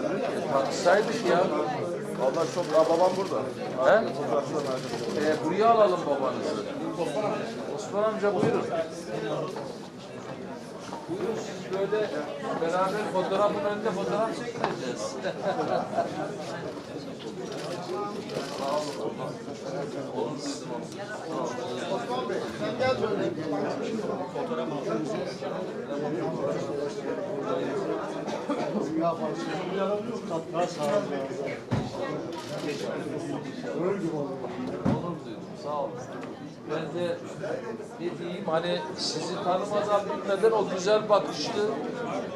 geldi. Tanışsaydık ya. Vallahi çok... Aa, babam burada. He? Ee, buraya alalım babanızı. Osman amca buyurun. Buyurun siz böyle beraber fotoğrafın önünde fotoğraf çekmeyeceğiz. Onur duydum. Sağ olun. Ben de ne diyeyim hani sizi tanımadan bilmeden o güzel bakışlı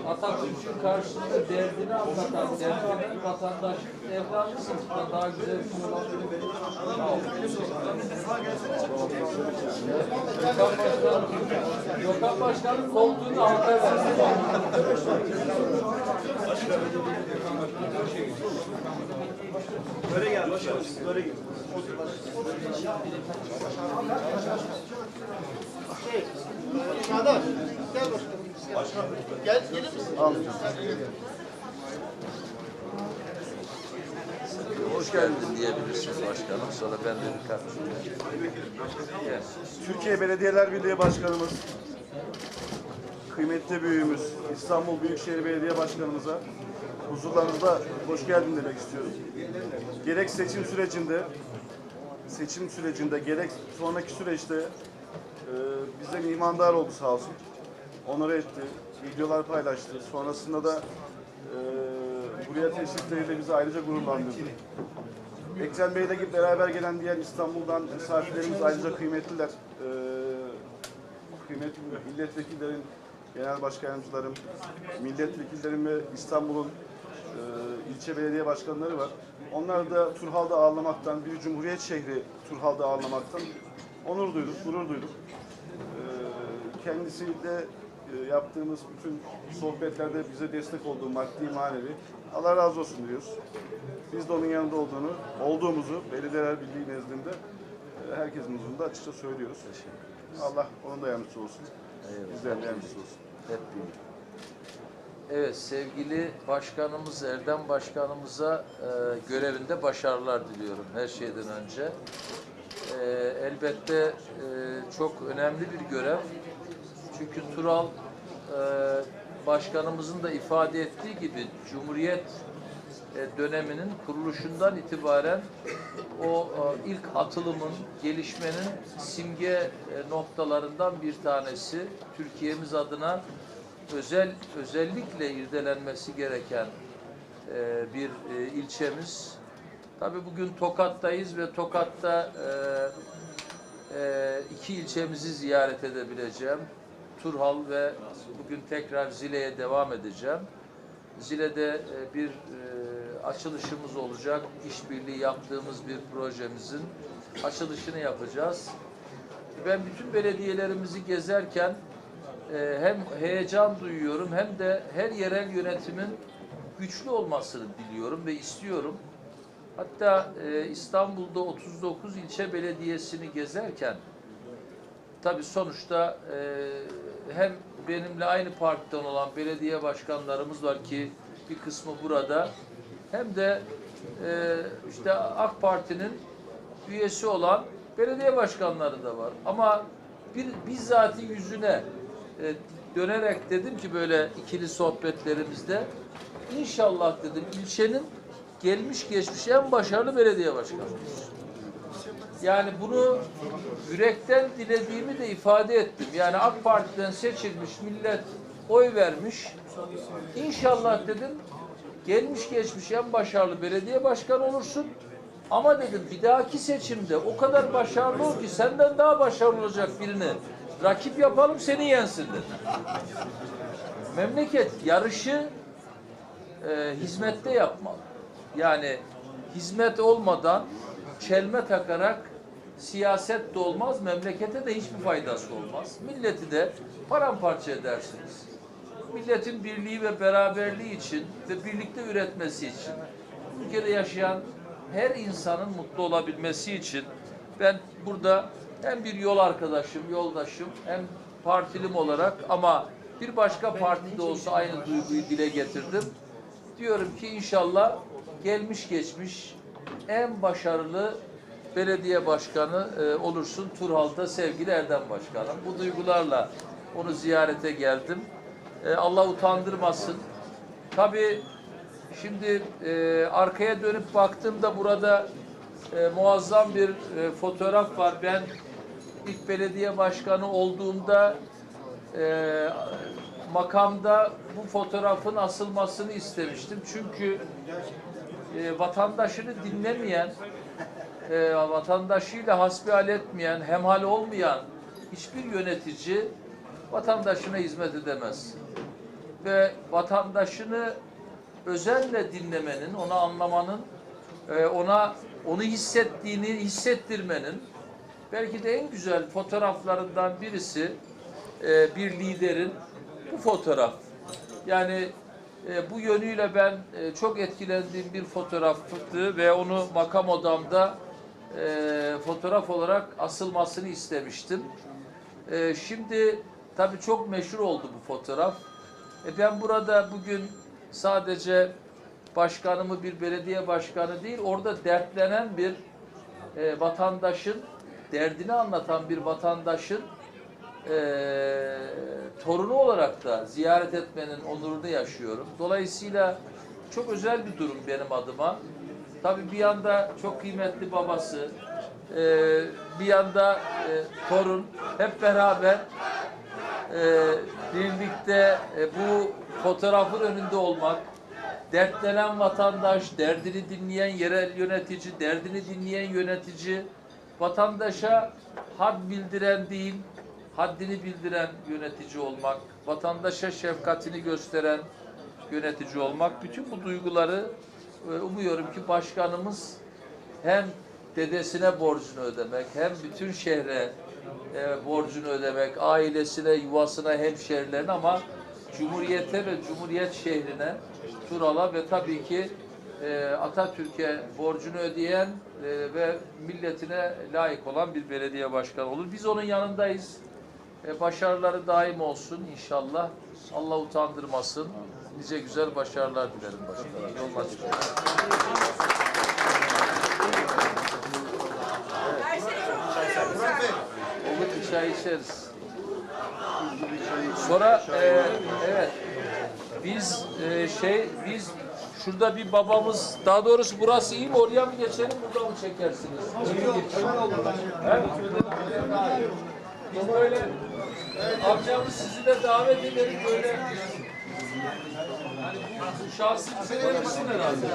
Atatürk'ün karşısında derdini anlatan, derdini vatandaşlık evladısınız. Da daha güzel bir şey olabilir. Gökhan Başkanım, Gökhan Başkanım koltuğunu halka verdi. Böyle gel başkanım. Böyle gel. Çağdaş, gel başkanım. Gel, gelir misin? Hoş geldin diyebilirsiniz başkanım. Sonra ben de. Yes. Türkiye Belediyeler Birliği Başkanımız, kıymetli büyüğümüz, İstanbul Büyükşehir Belediye Başkanımıza huzurlarınızda hoş geldin demek istiyorum. Gerek seçim sürecinde, seçim sürecinde gerek sonraki süreçte e, bize mihmandar oldu sağ olsun. Onore etti, videolar paylaştı. Sonrasında da e, buraya teşrifleriyle bizi ayrıca gururlandırdı. Ekrem Bey'le gibi beraber gelen diğer İstanbul'dan misafirlerimiz ayrıca kıymetliler. Ee, kıymetli milletvekillerin, genel başkanımızların, milletvekillerin ve İstanbul'un e, ilçe belediye başkanları var. Onlar da Turhal'da ağırlamaktan, bir Cumhuriyet şehri Turhal'da ağırlamaktan onur duyduk, gurur duyduk. Ee, kendisiyle e, yaptığımız bütün sohbetlerde bize destek olduğu maddi manevi Allah razı olsun diyoruz. Biz de onun yanında olduğunu, olduğumuzu Belediyeler Birliği nezdinde e, herkesin huzurunda açıkça söylüyoruz. Allah onun da yardımcısı olsun. Bizlerin de yardımcısı olsun. Hep birlikte. Evet sevgili başkanımız Erdem Başkanımıza e, görevinde başarılar diliyorum her şeyden önce. E, elbette e, çok önemli bir görev. Çünkü Tural e, başkanımızın da ifade ettiği gibi Cumhuriyet e, döneminin kuruluşundan itibaren o e, ilk atılımın, gelişmenin simge e, noktalarından bir tanesi. Türkiye'miz adına özel özellikle irdelenmesi gereken e, bir e, ilçemiz. Tabii bugün Tokat'tayız ve Tokat'ta e, e, iki ilçemizi ziyaret edebileceğim. Turhal ve bugün tekrar Zile'ye devam edeceğim. Zile'de e, bir e, açılışımız olacak. İşbirliği yaptığımız bir projemizin açılışını yapacağız. Ben bütün belediyelerimizi gezerken e, hem heyecan duyuyorum hem de her yerel yönetimin güçlü olmasını diliyorum ve istiyorum. Hatta e, İstanbul'da 39 ilçe belediyesini gezerken tabii sonuçta e, hem benimle aynı partiden olan belediye başkanlarımız var ki bir kısmı burada hem de işte AK Parti'nin üyesi olan belediye başkanları da var. Ama bir bizzati yüzüne e, dönerek dedim ki böyle ikili sohbetlerimizde inşallah dedim ilçenin gelmiş geçmiş en başarılı belediye başkanımız. Yani bunu yürekten dilediğimi de ifade ettim. Yani AK Parti'den seçilmiş millet oy vermiş. İnşallah dedim gelmiş geçmiş en başarılı belediye başkanı olursun. Ama dedim bir dahaki seçimde o kadar başarılı ol ki senden daha başarılı olacak birini rakip yapalım seni yensin dedim. Memleket yarışı e, hizmette yapmalı. Yani hizmet olmadan çelme takarak siyaset de olmaz, memlekete de hiçbir faydası olmaz. Milleti de paramparça edersiniz. Milletin birliği ve beraberliği için ve birlikte üretmesi için, ülkede yaşayan her insanın mutlu olabilmesi için ben burada hem bir yol arkadaşım, yoldaşım hem partilim olarak ama bir başka partide olsa aynı duyguyu dile getirdim. diyorum ki inşallah gelmiş geçmiş en başarılı belediye başkanı e, olursun Turhal'da sevgili Erdem Başkanım. Bu duygularla onu ziyarete geldim. E, Allah utandırmasın. Tabii şimdi e, arkaya dönüp baktığımda burada e, muazzam bir e, fotoğraf var. Ben ilk belediye başkanı olduğumda e, makamda bu fotoğrafın asılmasını istemiştim. Çünkü e, vatandaşını dinlemeyen, e, vatandaşıyla hasbihal etmeyen, hemhal olmayan hiçbir yönetici vatandaşına hizmet edemez. Ve vatandaşını özenle dinlemenin, onu anlamanın, e, ona onu hissettiğini hissettirmenin belki de en güzel fotoğraflarından birisi e, bir liderin bu fotoğraf. Yani e, bu yönüyle ben e, çok etkilendiğim bir fotoğraftı ve onu makam odamda e, fotoğraf olarak asılmasını istemiştim. E, şimdi tabii çok meşhur oldu bu fotoğraf. E, ben burada bugün sadece başkanımı bir belediye başkanı değil, orada dertlenen bir e, vatandaşın, derdini anlatan bir vatandaşın e, torunu olarak da ziyaret etmenin onurunu yaşıyorum. Dolayısıyla çok özel bir durum benim adıma. Tabii bir yanda çok kıymetli babası, e, bir yanda e, torun, hep beraber e, birlikte e, bu fotoğrafın önünde olmak, dertlenen vatandaş, derdini dinleyen yerel yönetici, derdini dinleyen yönetici, vatandaşa had bildiren değil, haddini bildiren yönetici olmak, vatandaşa şefkatini gösteren yönetici olmak, bütün bu duyguları e, umuyorum ki başkanımız hem dedesine borcunu ödemek, hem bütün şehre e, borcunu ödemek, ailesine, yuvasına, hemşehrilerine ama Cumhuriyete ve Cumhuriyet şehrine, Tural'a ve tabii ki e, Atatürk'e borcunu ödeyen e, ve milletine layık olan bir belediye başkanı olur. Biz onun yanındayız. E, başarıları daim olsun inşallah. Allah utandırmasın. Nice güzel başarılar dilerim başkanım. Yolun açık olsun. Olur bir çay içeriz. Sonra e, evet biz e, şey biz şurada bir babamız daha doğrusu burası iyi mi oraya mı geçelim burada mı çekersiniz? He? Biz böyle amcamız sizi de davet edelim böyle hani şahsi bir şey demişsin herhalde.